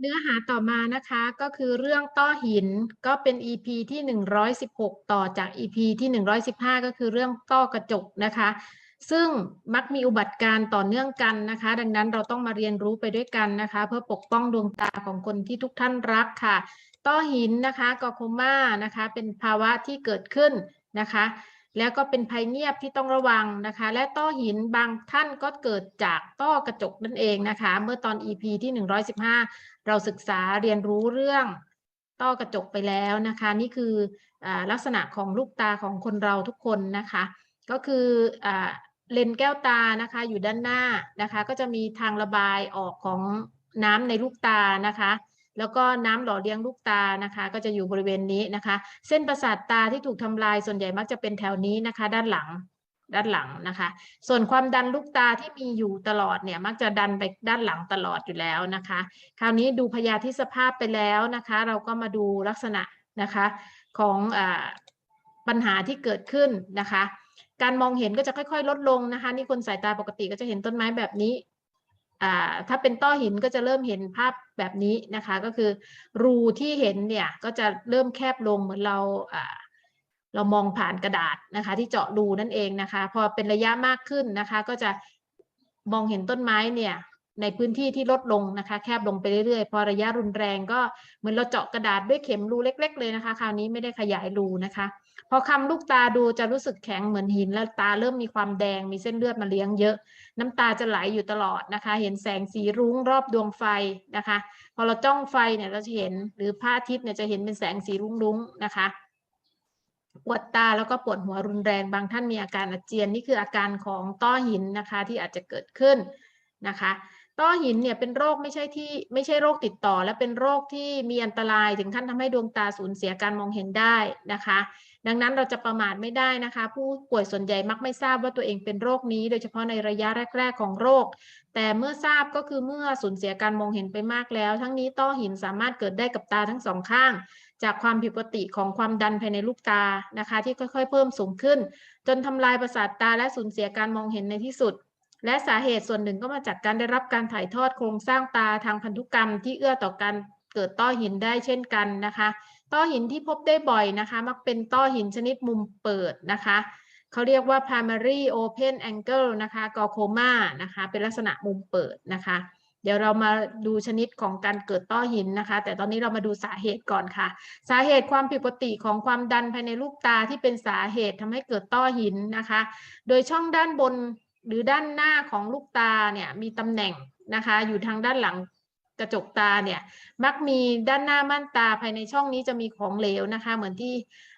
เนื้อหาต่อมานะคะก็คือเรื่องต้อหินก็เป็น EP ที่ 116 ต่อจาก EP ที่ 115 ก็คือเรื่องต้อกระจกนะคะ ซึ่งมักมีอุบัติการ์ต่อเนื่องกันนะคะ ดังนั้นเราต้องมาเรียนรู้ไปด้วยกันนะคะ เพื่อปกป้องดวงตาของคนที่ทุกท่านรักค่ะ ต้อหินนะคะกอโคม่านะคะ เป็นภาวะที่เกิดขึ้นนะคะ แล้วก็เป็นภัยเงียบที่ต้องระวังนะคะ และต้อหินบางท่านก็เกิดจากต้อกระจกนั่นเองนะคะ เมื่อตอน EP ที่ 115 เราศึกษาเรียนรู้เรื่องต้อกระจกไปแล้วนะคะ นี่คืออลักษณะของลูกตาของคนเราทุกคนนะคะ ก็คืออเลนแก้วตานะคะอยู่ด้านหน้านะคะ ก็จะมีทางระบายออกของน้ำในลูกตานะคะ แล้วก็น้ำหล่อเลี้ยงลูกตานะคะ ก็จะอยู่บริเวณนี้นะคะ เส้นประสาทตาที่ถูกทำลายส่วนใหญ่มักจะเป็นแถวนี้นะคะ ด้านหลังด้านหลังนะคะ ส่วนความดันลูกตาที่มีอยู่ตลอดเนี่ยมักจะดันไปด้านหลังตลอดอยู่แล้วนะคะ คราวนี้ดูพยาธิสภาพไปแล้วนะคะ เราก็มาดูลักษณะนะคะของอปัญหาที่เกิดขึ้นนะคะ การมองเห็นก็จะค่อยๆ ลดลงนะคะ นี่คนสายตาปกติก็จะเห็นต้นไม้แบบนี้ ถ้าเป็นต้อหินก็จะเริ่มเห็นภาพแบบนี้นะคะ ก็คือรูที่เห็นเนี่ยก็จะเริ่มแคบลงเหมือนเราเรามองผ่านกระดาษนะคะ ที่เจาะรูนั่นเองนะคะ พอเป็นระยะมากขึ้นนะคะ ก็จะมองเห็นต้นไม้เนี่ย ในพื้นที่ที่ลดลงนะคะ แคบลงไปเรื่อยๆ พอระยะรุนแรงก็เหมือนเราเจาะกระดาษด้วยเข็มรูเล็ก ๆ เลยนะคะ คราวนี้ไม่ได้ขยายรูนะคะ พอคำลูกตาดูจะรู้สึกแข็งเหมือนหิน แล้วตาเริ่มมีความแดง มีเส้นเลือดมาเลี้ยงเยอะ น้ำตาจะไหลอยู่ตลอดนะคะ เห็นแสงสีรุ้งรอบดวงไฟนะคะ พอเราจ้องไฟเนี่ยเราจะเห็นหรือพระอาทิตย์เนี่ยจะเห็นเป็นแสงสีรุ้งๆนะคะปวดตาแล้วก็ปวดหัวรุนแรงบางท่านมีอาการอาเจียนนี่คืออาการของต้อหินนะคะที่อาจจะเกิดขึ้นนะคะ ต้อหินเนี่ยเป็นโรคไม่ใช่ที่ไม่ใช่โรคติดต่อ และเป็นโรคที่มีอันตรายถึงขั้นทำให้ดวงตาสูญเสียการมองเห็นได้นะคะ ดังนั้นเราจะประมาทไม่ได้นะคะ ผู้ป่วยส่วนใหญ่มักไม่ทราบว่าตัวเองเป็นโรคนี้ โดยเฉพาะในระยะแรก ๆ ของโรค แต่เมื่อทราบก็คือเมื่อสูญเสียการมองเห็นไปมากแล้ว ทั้งนี้ต้อหินสามารถเกิดได้กับตาทั้งสองข้าง จากความผิดปกติของความดันภายในลูกตานะคะ ที่ค่อยๆ เพิ่มสูงขึ้น จนทำลายประสาทตาและสูญเสียการมองเห็นในที่สุด และสาเหตุส่วนหนึ่งก็มาจากการได้รับการถ่ายทอดโครงสร้างตาทางพันธุกรรมที่เอื้อต่อการเกิดต้อหินได้เช่นกันนะคะ ต้อหินที่พบได้บ่อยนะคะ มักเป็นต้อหินชนิดมุมเปิดนะคะเขาเรียกว่า primary open angle นะคะ glaucoma นะคะ เป็นลักษณะมุมเปิดนะคะ เดี๋ยวเรามาดูชนิดของการเกิดต้อหินนะคะ แต่ตอนนี้เรามาดูสาเหตุก่อนค่ะ สาเหตุความผิดปกติของความดันภายในลูกตาที่เป็นสาเหตุทำให้เกิดต้อหินนะคะ โดยช่องด้านบน หรือด้านหน้าของลูกตาเนี่ยมีตำแหน่งนะคะ อยู่ทางด้านหลังกระจกตาเนี่ย มักมีด้านหน้าม่านตาภายในช่องนี้จะมีของเหลวนะคะ เหมือนที่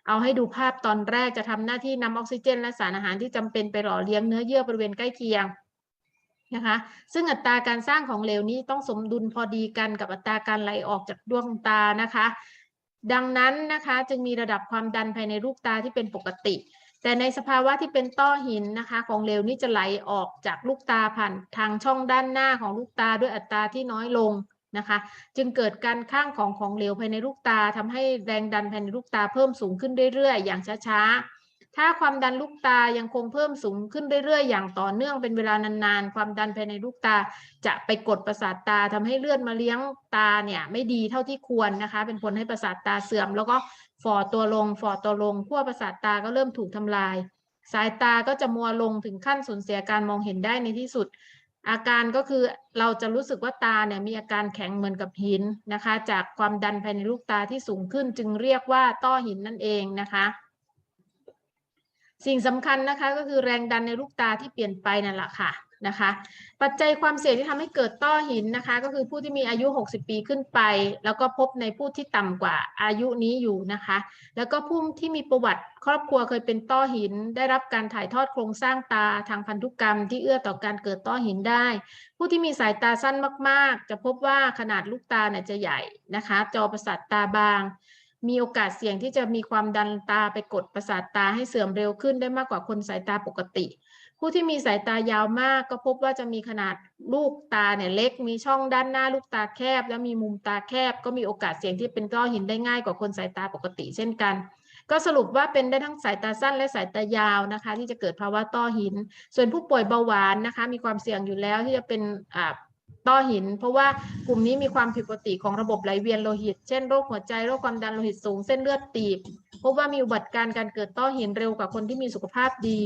เอาให้ดูภาพตอนแรกจะทำหน้าที่นำออกซิเจน และสารอาหารที่จำเป็นไปหล่อเลี้ยงเนื้อเยื่อบริเวณใกล้เคียงนะคะ ซึ่งอัตราการสร้างของเหลวนี้ต้องสมดุลพอดีกันกับอัตราการไหลออกจากดวงตานะคะ ดังนั้นนะคะจึงมีระดับความดันภายในลูกตาที่เป็นปกติ แต่ในสภาวะที่เป็นต้อหินนะคะ ของเหลวนี้จะไหลออกจากลูกตาผ่านทางช่องด้านหน้าของลูกตาด้วยอัตราที่น้อยลงนะคะ จึงเกิดการข้างของของเหลวภายในลูกตาทำให้แรงดันภายในลูกตาเพิ่มสูงขึ้นเรื่อยๆ อย่างช้าๆ ถ้าความดันลูกตายังคงเพิ่มสูงขึ้นเรื่อยๆ อย่างต่อเนื่องเป็นเวลานานๆ ความดันภายในลูกตา จะไปกดประสาทตาทำให้เลือดมาเลี้ยงตาเนี่ยไม่ดีเท่าที่ควรนะคะ เป็นผลให้ประสาทตาเสื่อม แล้วก็ฝ่อตัวลงฝ่อตัวลงขั้วประสาทตาก็เริ่มถูกทำลาย สายตาก็จะมัวลงถึงขั้นสูญเสียการมองเห็นได้ในที่สุด อาการก็คือเราจะรู้สึกว่าตาเนี่ยมีอาการแข็งเหมือนกับหินนะคะ จากความดันภายในลูกตาที่สูงขึ้นจึงเรียกว่าต้อหินนั่นเองนะคะ สิ่งสำคัญนะคะก็คือแรงดันในลูกตาที่เปลี่ยนไปนั่นแหละค่ะนะคะ ปัจจัยความเสี่ยงที่ทำให้เกิดต้อหินนะคะ ก็คือผู้ที่มีอายุ 60 ปีขึ้นไป แล้วก็พบในผู้ที่ต่ำกว่าอายุนี้อยู่นะคะ แล้วก็ผู้ที่มีประวัติครอบครัวเคยเป็นต้อหิน ได้รับการถ่ายทอดโครงสร้างตาทางพันธุกรรม ที่เอื้อต่อการเกิดต้อหินได้ ผู้ที่มีสายตาสั้นมาก ๆ จะพบว่าขนาดลูกตาเนี่ยจะใหญ่นะคะ จอประสาทตาบาง มีโอกาสเสี่ยงที่จะมีความดันตาไปกดประสาทตาให้เสื่อมเร็วขึ้นได้มากกว่าคนสายตาปกติ ผู้ที่มีสายตายาวมากก็พบว่าจะมีขนาดลูกตาเนี่ยเล็ก มีช่องด้านหน้าลูกตาแคบ และมีมุมตาแคบ ก็มีโอกาสเสี่ยงที่เป็นต้อหินได้ง่ายกว่าคนสายตาปกติ เช่นกัน ก็สรุปว่าเป็นได้ทั้งสายตาสั้นและสายตายาวนะคะ ที่จะเกิดภาวะต้อหิน ส่วนผู้ป่วยเบาหวานนะคะ มีความเสี่ยงอยู่แล้วที่จะเป็นอ่า ต้อหิน เพราะว่ากลุ่มนี้มีความผิดปกติของระบบไหลเวียนโลหิต เช่นโรคหัวใจโรคความดันโลหิตสูงเส้นเลือดตีบพบว่ามีอุบัติการณ์การเกิดต้อหินเร็วกว่าคนที่มีสุขภาพดี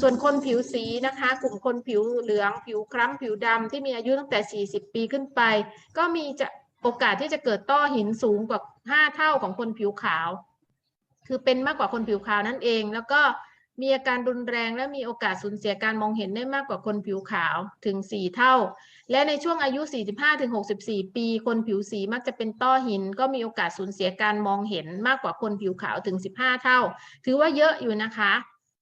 ส่วนคนผิวสีนะคะ กลุ่มคนผิวเหลือง ผิวคล้ำผิวดำที่มีอายุตั้งแต่ 40 ปีขึ้นไป ก็มีจะโอกาสที่จะเกิดต้อหินสูงกว่า 5 เท่าของคนผิวขาว คือเป็นมากกว่าคนผิวขาวนั่นเองแล้วก็ มีอาการรุนแรงและมีโอกาสสูญเสียการมองเห็นได้มากกว่าคนผิวขาวถึง 4 เท่า และในช่วงอายุ 45-64 ปี คนผิวสีมักจะเป็นต้อหิน ก็มีโอกาสสูญเสียการมองเห็นมากกว่าคนผิวขาวถึง 15 เท่า ถือว่าเยอะอยู่นะคะ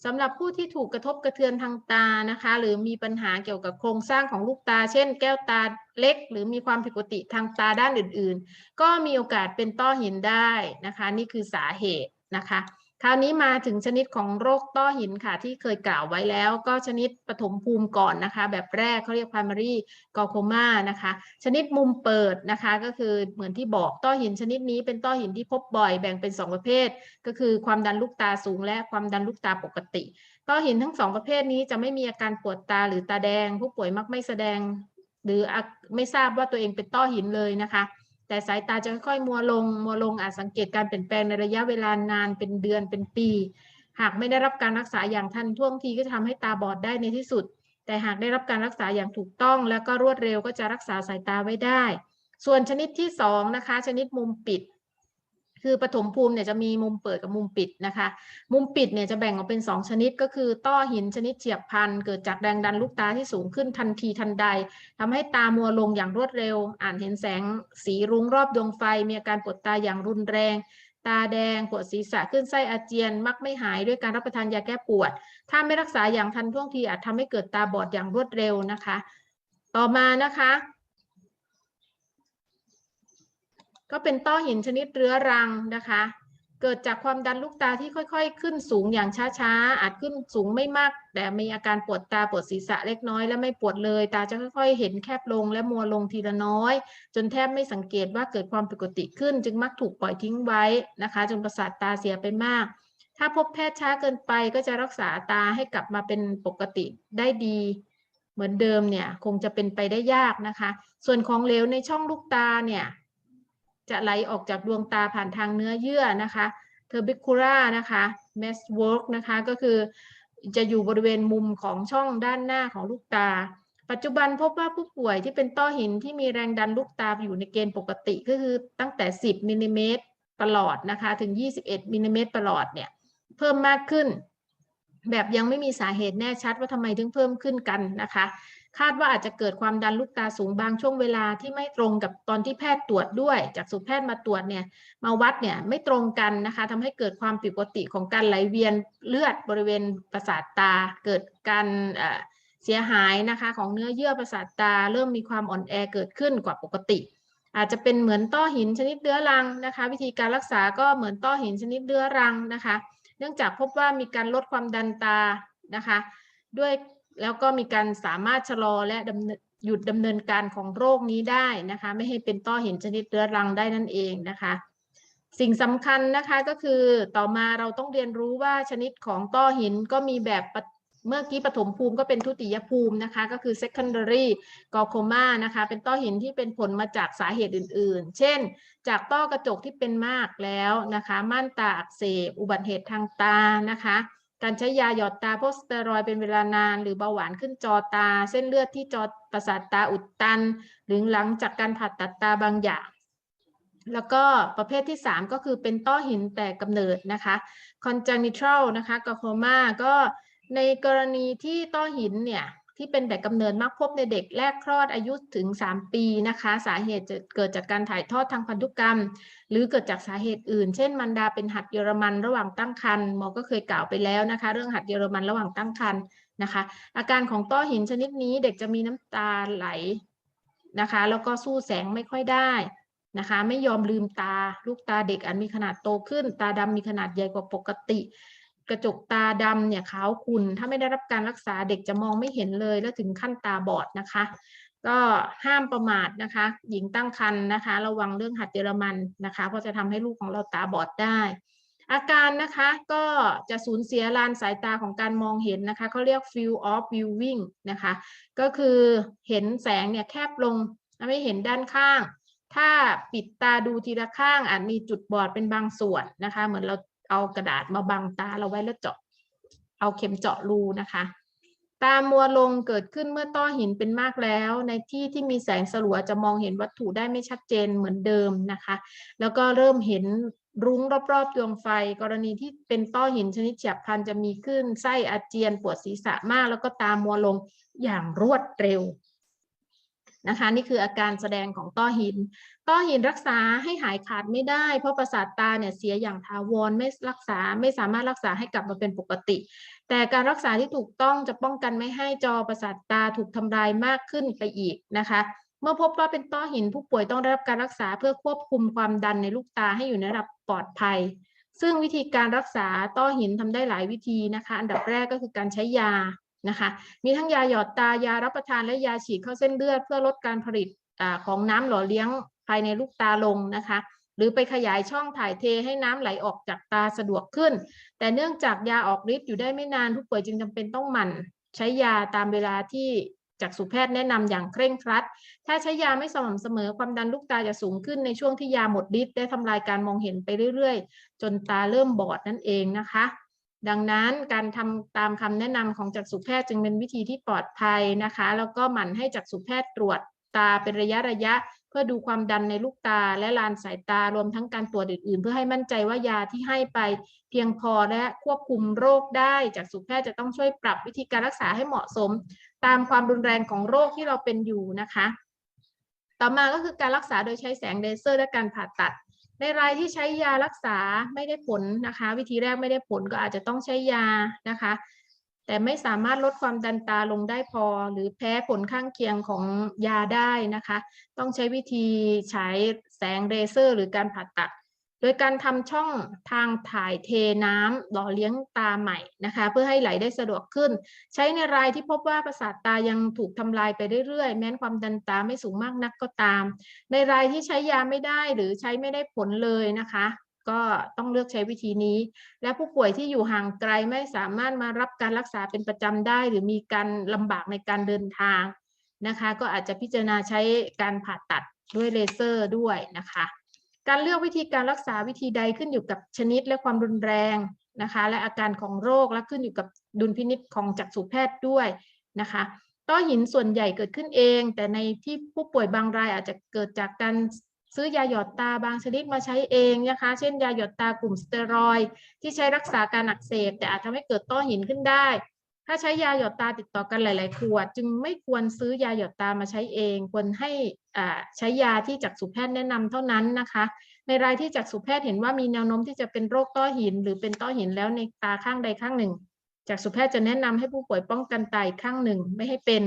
สำหรับผู้ที่ถูกกระทบกระเทือนทางตานะคะ หรือมีปัญหาเกี่ยวกับโครงสร้างของลูกตา เช่น แก้วตาเล็ก หรือมีความผิดปกติทางตาด้านอื่น ๆ ก็มีโอกาสเป็นต้อหินได้นะคะ นี่คือสาเหตุนะคะ คราวนี้มาถึงชนิดของโรคต้อหินค่ะ ที่เคยกล่าวไว้แล้ว ก็ชนิดปฐมภูมิก่อนนะคะ แบบแรกเขาเรียก primary glaucoma นะคะ ชนิดมุมเปิดนะคะ ก็คือเหมือนที่บอกต้อหินชนิดนี้เป็นต้อหินที่พบบ่อยแบ่งเป็น 2 ประเภท ก็คือความดันลูกตาสูงและความดันลูกตาปกติ ต้อหินทั้งสองประเภทนี้จะไม่มีอาการปวดตาหรือตาแดง ผู้ป่วยมักไม่แสดง หรือไม่ทราบว่าตัวเองเป็นต้อหินเลยนะคะ แต่สายตาจะค่อยๆมัวลงมัวลงอาจสังเกตการเปลี่ยนแปลงในระยะเวลานานเป็นเดือนเป็นปี หากไม่ได้รับการรักษาอย่างทันท่วงทีก็จะทำให้ตาบอดได้ในที่สุด แต่หากได้รับการรักษาอย่างถูกต้อง แล้วก็รวดเร็วก็จะรักษาสายตาไว้ได้ ส่วนชนิดที่สองนะคะชนิดมุมปิด คือปฐมภูมิเนี่ยจะมีมุมเปิดกับมุมปิดนะคะ มุมปิดเนี่ยจะแบ่งออกเป็น 2 ชนิดก็คือ ต้อหินชนิดเฉียบพันเกิดจากแรงดันลูกตาที่สูงขึ้นทันทีทันใดทำให้ตามัวลงอย่างรวดเร็ว อ่านเห็นแสงสีรุ้งรอบดวงไฟ มีอาการปวดตาอย่างรุนแรง ตาแดงปวดศีรษะขึ้นไส้อาเจียน มักไม่หายด้วยการรับประทานยาแก้ปวด ถ้าไม่รักษาอย่างทันท่วงทีอาจทำให้เกิดตาบอดอย่างรวดเร็วนะคะ ต่อมานะคะ ก็เป็นต้อหินชนิดเรื้อรังนะคะ เกิดจากความดันลูกตาที่ค่อยๆ ขึ้นสูงอย่างช้าๆ อาจขึ้นสูงไม่มาก แต่มีอาการปวดตาปวดศีรษะเล็กน้อยและไม่ปวดเลย ตาจะค่อยๆ เห็นแคบลงและมัวลงทีละน้อย จนแทบไม่สังเกตว่าเกิดความผิดปกติขึ้น จึงมักถูกปล่อยทิ้งไว้นะคะ จนประสาทตาเสียไปมากถ้าพบแพทย์ช้าเกินไปก็จะรักษาตาให้กลับมาเป็นปกติได้ดี เหมือนเดิมเนี่ยคงจะเป็นไปได้ยากนะคะ ส่วนของเหลวในช่องลูกตาเนี่ย จะไหลออกจากดวงตาผ่านทางเนื้อเยื่อนะคะเทอร์บิคูล่านะคะ m e s w o r k นะคะก็คือจะอยู่บริเวณมุมของช่องด้านหน้าของลูกตา ปัจจุบันพบว่าผู้ป่วยที่เป็นต้อหินที่มีแรงดันลูกตาอยู่ในเกณฑ์ปกติก็คือตั้งแต่ 10มิลลิเมตรประหลอดนะคะถึง 21มิลลิเมตรประหลอดเนี่ยเพิ่มมากขึ้น แบบยังไม่มีสาเหตุแน่ชัดว่าทำไมถึงเพิ่มขึ้นกันนะคะ คาดว่าอาจจะเกิดความดันลูกตาสูงบางช่วงเวลาที่ไม่ตรงกับตอนที่แพทย์ตรวจด้วย จากสูแพทย์มาตรวจเนี่ยมาวัดเนี่ยไม่ตรงกันนะคะทำให้เกิดความผิดปกติของการไหลเวียนเลือดบริเวณประสาทตา เกิดการเสียหายนะคะของเนื้อเยื่อประสาทตา เริ่มมีความอ่อนแอเกิดขึ้นกว่าปกติ อาจจะเป็นเหมือนต้อหินชนิดเรื้อรังนะคะ วิธีการรักษาก็เหมือนต้อหินชนิดเรื้อรังนะคะ เนื่องจากพบว่ามีการลดความดันตานะคะ ด้วย แล้วก็มีการสามารถชะลอและหยุดดำเนินการของโรคนี้ได้นะคะ ไม่ให้เป็นต้อหินชนิดเรื้อรังได้นั่นเองนะคะ สิ่งสำคัญนะคะก็คือต่อมาเราต้องเรียนรู้ว่าชนิดของต้อหินก็มีแบบเมื่อกี้ปฐมภูมิก็เป็นทุติยภูมินะคะ ก็คือ secondary glaucoma นะคะ เป็นต้อหินที่เป็นผลมาจากสาเหตุอื่นๆ เช่น จากต้อกระจกที่เป็นมากแล้วนะคะ ม่านตาอักเสบ อุบัติเหตุทางตานะคะ การใช้ยาหยอดตาพวกสเตียรอยเป็นเวลานาน หรือเบาหวานขึ้นจอตา เส้นเลือดที่จอประสาทตาอุดตัน หรือหลังจากการผ่าตัดตาบางอย่าง แล้วก็ประเภทที่ 3 ก็คือเป็นต้อหินแต่กำเนิดนะคะ congenital นะคะ glaucoma ก็ในกรณีที่ต้อหินเนี่ย ที่เป็นแต่กำเนิดมักพบในเด็กแรกคลอดอายุถึง 3 ปีนะคะ สาเหตุจะเกิดจากการถ่ายทอดทางพันธุกรรม หรือเกิดจากสาเหตุอื่น เช่นมันดาเป็นหัดเยอรมันระหว่างตั้งครรภ์หมอก็เคยกล่าวไปแล้วนะคะ เรื่องหัดเยอรมันระหว่างตั้งครรภ์นะคะ อาการของต้อหินชนิดนี้เด็กจะมีน้ำตาไหลนะคะ แล้วก็สู้แสงไม่ค่อยได้นะคะ ไม่ยอมลืมตา ลูกตาเด็กอาจมีขนาดโตขึ้น ตาดำมีขนาดใหญ่กว่าปกติ กระจกตาดำเนี่ยขาวขุ่นถ้าไม่ได้รับการรักษาเด็กจะมองไม่เห็นเลย แล้วถึงขั้นตาบอดนะคะ ก็ห้ามประมาทนะคะ หญิงตั้งครรภ์นะคะ ระวังเรื่องหัดเยอรมันนะคะเพราะจะทำให้ลูกของเราตาบอดได้ อาการนะคะก็จะสูญเสียลานสายตาของการมองเห็นนะคะเขาเรียก field of viewing นะคะ ก็คือเห็นแสงเนี่ยแคบลงไม่เห็นด้านข้างถ้าปิดตาดูทีละข้างอาจมีจุดบอดเป็นบางส่วนนะคะ เหมือนเรา เอากระดาษมาบังตาเราไว้แล้วเจาะ เอาเข็มเจาะรูนะคะ ตามัวลงเกิดขึ้นเมื่อต้อหินเป็นมากแล้ว ในที่ที่มีแสงสลัวจะมองเห็นวัตถุได้ไม่ชัดเจนเหมือนเดิมนะคะ แล้วก็เริ่มเห็นรุ้งรอบๆดวงไฟ กรณีที่เป็นต้อหินชนิดเฉียบพลันจะมีขึ้นไส้อาเจียนปวดศีรษะมาก แล้วก็ตามัวลงอย่างรวดเร็ว นะคะ นี่คืออาการแสดงของต้อหิน ต้อหินรักษาให้หายขาดไม่ได้ เพราะประสาทตาเนี่ยเสียอย่างถาวรไม่รักษาไม่สามารถรักษาให้กลับมาเป็นปกติ แต่การรักษาที่ถูกต้องจะป้องกันไม่ให้จอประสาทตาถูกทำลายมากขึ้นไปอีกนะคะเมื่อพบว่าเป็นต้อหินผู้ป่วยต้องได้รับการรักษาเพื่อควบคุมความดันในลูกตาให้อยู่ในระดับปลอดภัย ซึ่งวิธีการรักษาต้อหินทำได้หลายวิธีนะคะ อันดับแรกก็คือการใช้ยา นะคะ มีทั้งยาหยอดตายารับประทานและยาฉีดเข้าเส้นเลือด เพื่อลดการผลิตอของน้ำหล่อเลี้ยงภายในลูกตาลงนะคะ หรือไปขยายช่องถ่ายเทให้น้ำไหลออกจากตาสะดวกขึ้น แต่เนื่องจากยาออกฤทธิ์อยู่ได้ไม่นานผู้ป่วยจึงจำเป็นต้องหมั่น ใช้ยาตามเวลาที่จักษุแพทย์แนะนำอย่างเคร่งครัด ถ้าใช้ยาไม่สม่ำเสมอความดันลูกตาจะสูงขึ้นในช่วงที่ยาหมดฤทธิ์ได้ทำลายการมองเห็นไปเรื่อยๆ จนตาเริ่มบอดนั่นเองนะคะ ดังนั้นการทำตามคำแนะนำของจักษุแพทย์จึงเป็นวิธีที่ปลอดภัยนะคะ แล้วก็หมั่นให้จักษุแพทย์ตรวจตาเป็นระยะระยะ เพื่อดูความดันในลูกตาและลานสายตารวมทั้งการตรวจอื่นๆ เพื่อให้มั่นใจว่ายาที่ให้ไป เพียงพอและควบคุมโรคได้จากษุแพทย์จะต้องช่วยปรับวิธีการรักษาให้เหมาะสม ตามความรุนแรงของโรคที่เราเป็นอยู่นะคะ ต่อมาก็คือการรักษาโดยใช้แสงเลเซอร์และการผ่าตัด ในรายที่ใช้ยารักษาไม่ได้ผลนะคะ วิธีแรกไม่ได้ผลก็อาจจะต้องใช้ยานะคะ แต่ไม่สามารถลดความดันตาลงได้พอ หรือแพ้ผลข้างเคียงของยาได้นะคะ ต้องใช้วิธีใช้แสงเลเซอร์ หรือการผ่าตัด โดยการทำช่องทางถ่ายเทน้ำหล่อเลี้ยงตาใหม่นะคะ เพื่อให้ไหลได้สะดวกขึ้น ใช้ในรายที่พบว่าประสาทตายังถูกทำลายไปเรื่อยๆ แม้นความดันตาไม่สูงมากนักก็ตาม ในรายที่ใช้ยาไม่ได้หรือใช้ไม่ได้ผลเลยนะคะ ก็ต้องเลือกใช้วิธีนี้ และผู้ป่วยที่อยู่ห่างไกลไม่สามารถมารับการรักษาเป็นประจำได้ หรือมีการลำบากในการเดินทางนะคะ ก็อาจจะพิจารณาใช้การผ่าตัดด้วยเลเซอร์ด้วยนะคะ การเลือกวิธีการรักษาวิธีใดขึ้นอยู่กับชนิดและความรุนแรงนะคะ และอาการของโรคและขึ้นอยู่กับดุลพินิจของจักษุแพทย์ด้วยนะคะต้อหินส่วนใหญ่เกิดขึ้นเอง แต่ในที่ผู้ป่วยบางรายอาจจะเกิดจากการซื้อยาหยอดตาบางชนิดมาใช้เองนะคะ เช่นยาหยอดตากลุ่มสเตียรอยที่ใช้รักษาการอักเสบ แต่อาจทำให้เกิดต้อหินขึ้นได้ ถ้าใช้ยาหยดตาติดต่อกันหลาย ๆ ขวด จึงไม่ควรซื้อยาหยดตามาใช้เอง ควรให้ใช้ยาที่จักษุแพทย์แนะนำเท่านั้นนะคะ ในรายที่จักษุแพทย์เห็นว่ามีแนวโน้มที่จะเป็นโรคต้อหิน หรือเป็นต้อหินแล้วในตาข้างใดข้างหนึ่งจักษุแพทย์จะแนะนำให้ผู้ป่วยป้องกันตาอีกข้างหนึ่งไม่ให้เป็น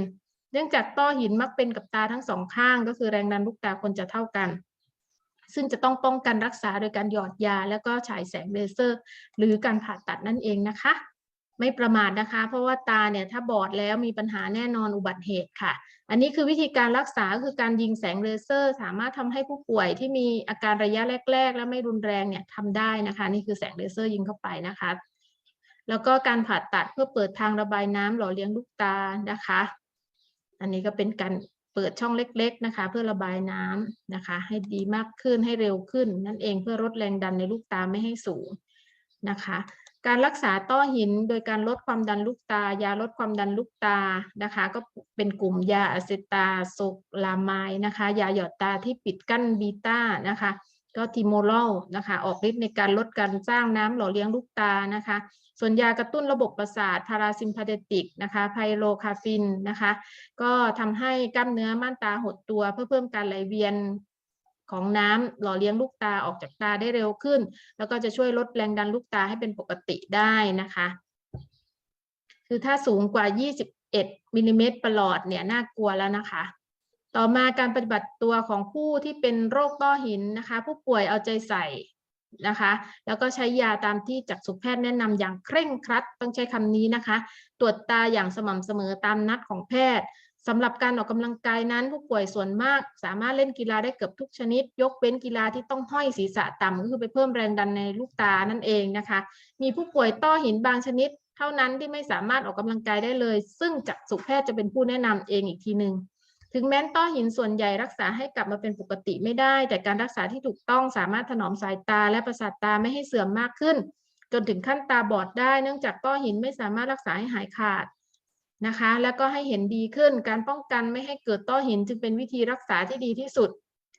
เนื่องจากต้อหินมักเป็นกับตาทั้งสองข้าง ก็คือแรงดันลูกตาควรจะเท่ากันซึ่งจะต้องป้องกันรักษาโดยการหยอดยา แล้วก็ฉายแสงเลเซอร์ หรือการผ่าตัดนั่นเองนะคะ ไม่ประมาทนะคะ เพราะว่าตาเนี่ยถ้าบอดแล้วมีปัญหาแน่นอนอุบัติเหตุค่ะ อันนี้คือวิธีการรักษาคือการยิงแสงเลเซอร์ สามารถทำให้ผู้ป่วยที่มีอาการระยะแรก ๆ และไม่รุนแรงเนี่ยทำได้นะคะ นี่คือแสงเลเซอร์ยิงเข้าไปนะคะ แล้วก็การผ่าตัดเพื่อเปิดทางระบายน้ำหล่อเลี้ยงลูกตานะคะ อันนี้ก็เป็นการเปิดช่องเล็ก ๆ นะคะ เพื่อระบายน้ำนะคะ ให้ดีมากขึ้นให้เร็วขึ้น นั่นเองเพื่อลดแรงดันในลูกตาไม่ให้สูงนะคะ การรักษาต้อหินโดยการลดความดันลูกตา ยาลดความดันลูกตานะคะ ก็เป็นกลุ่มยาอะเซตาโซลามายนะคะ ยาหยอดตาที่ปิดกั้นบีต้านะคะ ก็ทิโมโลนะคะ ออกฤทธิ์ในการลดการสร้างน้ำหล่อเลี้ยงลูกตานะคะ ส่วนยากระตุ้นระบบประสาทพาราซิมพาเทติกนะคะไพโรคาฟินนะคะ ก็ทำให้กล้ามเนื้อม่านตาหดตัวเพื่อเพิ่มการไหลเวียน ของน้ำหล่อเลี้ยงลูกตาออกจากตาได้เร็วขึ้น แล้วก็จะช่วยลดแรงดันลูกตาให้เป็นปกติได้นะคะ คือถ้าสูงกว่า 21มิลลิเมตรประหลอดเนี่ยน่ากลัวแล้วนะคะ ต่อมาการปฏิบัติตัวของผู้ที่เป็นโรคต้อหินนะคะ ผู้ป่วยเอาใจใส่นะคะ แล้วก็ใช้ยาตามที่จักษุแพทย์แนะนำอย่างเคร่งครัด ต้องใช้คำนี้นะคะ ตรวจตาอย่างสม่ำเสมอตามนัดของแพทย์ สำหรับการออกกำลังกายนั้น ผู้ป่วยส่วนมาก สามารถเล่นกีฬาได้เกือบทุกชนิด ยกเว้นกีฬาที่ต้องห้อยศีรษะต่ำก็คือไปเพิ่มแรงดันในลูกตานั่นเองนะคะ มีผู้ป่วยต้อหินบางชนิด เท่านั้นที่ไม่สามารถออกกำลังกายได้เลย ซึ่งจักษุแพทย์จะเป็นผู้แนะนำเองอีกทีหนึ่งถึงแม้นต้อหินส่วนใหญ่รักษาให้กลับมาเป็นปกติไม่ได้ แต่การรักษาที่ถูกต้องสามารถถนอมสายตาและประสาทตาไม่ให้เสื่อมมากขึ้น จนถึงขั้นตาบอดได้ เนื่องจากต้อหินไม่สามารถรักษาให้หายขาด นะคะ แล้วก็ให้เห็นดีขึ้น การป้องกันไม่ให้เกิดต้อหินจึงเป็นวิธีรักษาที่ดีที่สุด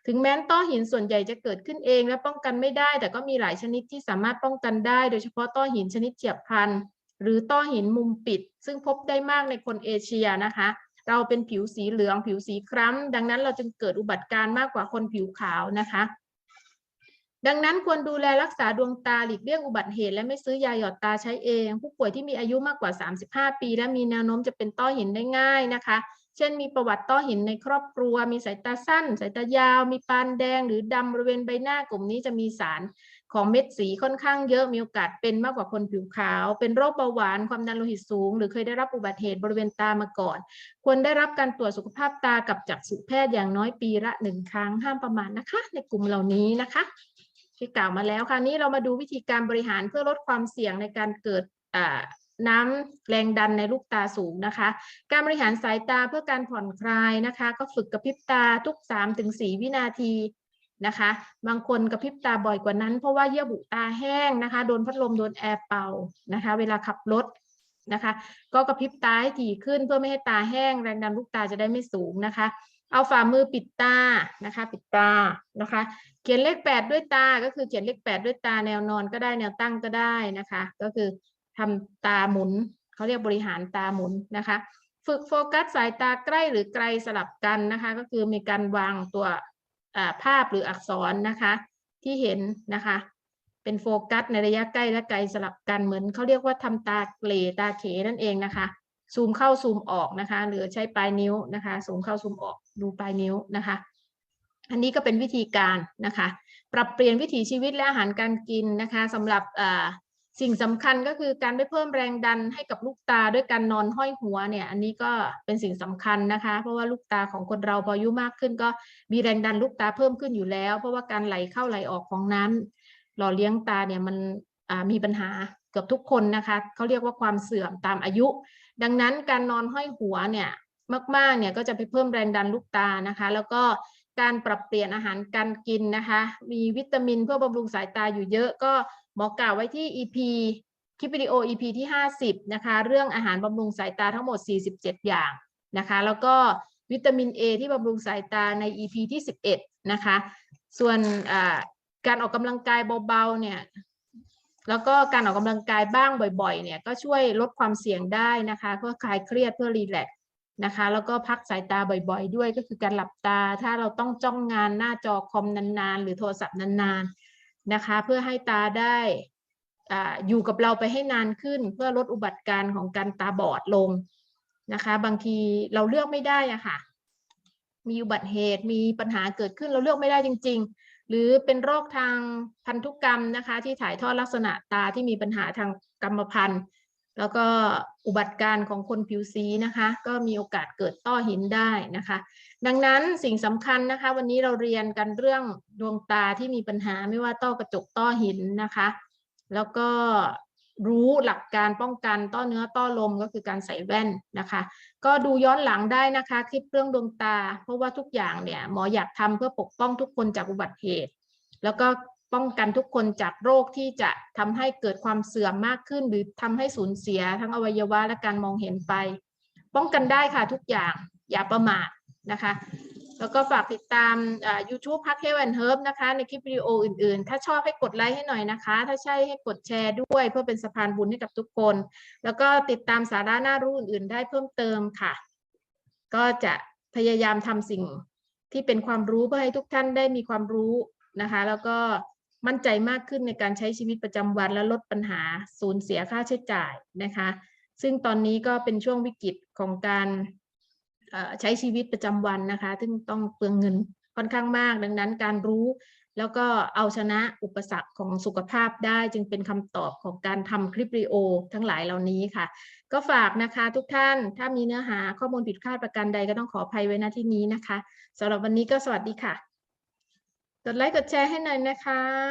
ถึงแม้นต้อหินส่วนใหญ่จะเกิดขึ้นเอง และป้องกันไม่ได้ แต่ก็มีหลายชนิดที่สามารถป้องกันได้ โดยเฉพาะต้อหินชนิดเฉียบพลัน หรือต้อหินมุมปิด ซึ่งพบได้มากในคนเอเชียนะคะ เราเป็นผิวสีเหลือง ผิวสีคล้ำ ดังนั้นเราจึงเกิดอุบัติการณ์มากกว่าคนผิวขาวนะคะ ดังนั้นควรดูแลรักษาดวงตาหลีกเลี่ยงอุบัติเหตุและไม่ซื้อยาหยอดตาใช้เอง ผู้ป่วยที่มีอายุมากกว่า 35 ปี และมีแนวโน้มจะเป็นต้อหินได้ง่ายนะคะ เช่น มีประวัติต้อหินในครอบครัว มีสายตาสั้น สายตายาว มีปานแดง หรือดำบริเวณใบหน้ากลุ่มนี้จะมีสารของเม็ดสีค่อนข้างเยอะมีโอกาสเป็นมากกว่าคนผิวขาว เป็นโรคเบาหวานความดันโลหิตสูง หรือเคยได้รับอุบัติเหตุบริเวณตามาก่อน ควรได้รับการตรวจสุขภาพตากับจักษุแพทย์อย่างน้อยปีละหนึ่งครั้งห้ามประมาทนะคะ ในกลุ่มเหล่านี้นะคะ ที่กล่าวมาแล้วค่ะนี้เรามาดูวิธีการบริหารเพื่อลดความเสี่ยงในการเกิดน้ำแรงดันในลูกตาสูงนะคะ การบริหารสายตาเพื่อการผ่อนคลายนะคะ ก็ฝึกกระพริบตาทุก 3-4 วินาทีนะคะ บางคนกระพริบตาบ่อยกว่านั้น เพราะว่าเยื่อบุตาแห้งนะคะ โดนพัดลมโดนแอร์เป่านะคะ เวลาขับรถนะคะ ก็กระพริบตาให้ถี่ขึ้นเพื่อไม่ให้ตาแห้งแรงดันลูกตาจะได้ไม่สูงนะคะ เอาฝ่ามือปิดตานะคะ ปิดตานะคะ เขียนเลขแปดด้วยตา ก็คือเขียนเลขแปดด้วยตาแนวนอนก็ได้แนวตั้งก็ได้นะคะ ก็คือทำตาหมุนเขาเรียกบริหารตาหมุนนะคะ ฝึกโฟกัสสายตาใกล้หรือไกลสลับกันนะคะ ก็คือมีการวางตัวภาพหรืออักษรนะคะ ที่เห็นนะคะ เป็นโฟกัสในระยะใกล้และไกลสลับกันเหมือนเขาเรียกว่าทำตาเกลตาเขนั่นเองนะคะซูมเข้าซูมออกนะคะ หรือใช้ปลายนิ้วนะคะซูมเข้าซูมออก ดูปลายนิ้วนะคะ อันนี้ก็เป็นวิธีการนะคะ ปรับเปลี่ยนวิถีชีวิตและอาหารการกินนะคะสำหรับสิ่งสำคัญก็คือการไม่เพิ่มแรงดันให้กับลูกตาด้วยการนอนห้อยหัวเนี่ย อันนี้ก็เป็นสิ่งสำคัญนะคะ เพราะว่าลูกตาของคนเราพออายุมากขึ้น ก็มีแรงดันลูกตาเพิ่มขึ้นอยู่แล้ว เพราะว่าการไหลเข้าไหลออกของน้ำหล่อเลี้ยงตาเนี่ยมันมีปัญหาเกือบทุกคนนะคะเขาเรียกว่าความเสื่อมตามอายุ ดังนั้นการนอนห้อยหัวเนี่ย มากๆเนี่ยก็จะไปเพิ่มแรงดันลูกตานะคะ แล้วก็การปรับเปลี่ยนอาหารการกินนะคะ มีวิตามินเพื่อบำรุงสายตาอยู่เยอะก็หมอกล่าวไว้ที่ EP คลิปวิดีโอ EP ที่ 50 นะคะ เรื่องอาหารบำรุงสายตาทั้งหมด 47 อย่างนะคะ แล้วก็วิตามิน A ที่บำรุงสายตาใน EP ที่ 11 นะคะ ส่วนการออกกำลังกายเบาๆเนี่ยแล้วก็การออกกำลังกายบ้างบ่อยๆเนี่ยก็ช่วยลดความเสี่ยงได้นะคะ เพื่อคลายเครียดเพื่อรีแลกซ์ นะคะ แล้วก็พักสายตาบ่อยๆ ด้วยก็คือการหลับตา ถ้าเราต้องจ้องงานหน้าจอคอมนานๆ หรือโทรศัพท์นานๆนะคะ เพื่อให้ตาได้อ่าอยู่กับเราไปให้นานขึ้น เพื่อลดอุบัติการณ์ของการตาบอดลงนะคะ บางทีเราเลือกไม่ได้อะค่ะ มีอุบัติเหตุมีปัญหาเกิดขึ้นเราเลือกไม่ได้จริง ๆ หรือเป็นโรคทางพันธุกรรมนะคะ ที่ถ่ายทอดลักษณะตาที่มีปัญหาทางกรรมพันธุ์ แล้วก็ อุบัติการณ์ของคนผิวสีนะคะ ก็มีโอกาสเกิดต้อหินได้นะคะ ดังนั้นสิ่งสำคัญนะคะ วันนี้เราเรียนกันเรื่องดวงตาที่มีปัญหาไม่ว่าต้อกระจกต้อหินนะคะ แล้วก็รู้หลักการป้องกันต้อเนื้อต้อลมก็คือการใส่แว่นนะคะ ก็ดูย้อนหลังได้นะคะคลิปเรื่องดวงตา เพราะว่าทุกอย่างเนี่ยหมออยากทำเพื่อปกป้องทุกคนจากอุบัติเหตุ แล้วก็ ป้องกันทุกคนจากโรคที่จะทำให้เกิดความเสื่อมมากขึ้น หรือทำให้สูญเสียทั้งอวัยวะและการมองเห็นไป ป้องกันได้ค่ะทุกอย่างอย่าประมาทนะคะ แล้วก็ฝากติดตามอ่า YouTube พักเฮวันเฮิร์บนะคะ ในคลิปวิดีโออื่นๆ ถ้าชอบให้กดไลค์ให้หน่อยนะคะ ถ้าใช่ให้กดแชร์ด้วย เพื่อเป็นสะพานบุญให้กับทุกคน แล้วก็ติดตามสาระน่ารู้อื่นๆ ได้เพิ่มเติมค่ะ ก็จะพยายามทำสิ่งที่เป็นความรู้เพื่อให้ทุกท่านได้มีความรู้นะคะ แล้วก็ มั่นใจมากขึ้นในการใช้ชีวิตประจำวันและลดปัญหาสูญเสียค่าใช้จ่ายนะคะ ซึ่งตอนนี้ก็เป็นช่วงวิกฤตของการใช้ชีวิตประจำวันนะคะ ซึ่งต้องเปลืองเงินค่อนข้างมาก ดังนั้นการรู้แล้วก็เอาชนะอุปสรรคของสุขภาพได้จึงเป็นคำตอบของการทำคลิปวิดีโอ ทั้งหลายเหล่านี้ค่ะ ก็ฝากนะคะทุกท่านถ้ามีเนื้อหาข้อมูลผิดพลาดประการใดก็ต้องขออภัยไว้ณที่นี้นะคะสำหรับวันนี้ก็สวัสดีค่ะ กดไลค์กดแชร์ให้หน่อยนะคะ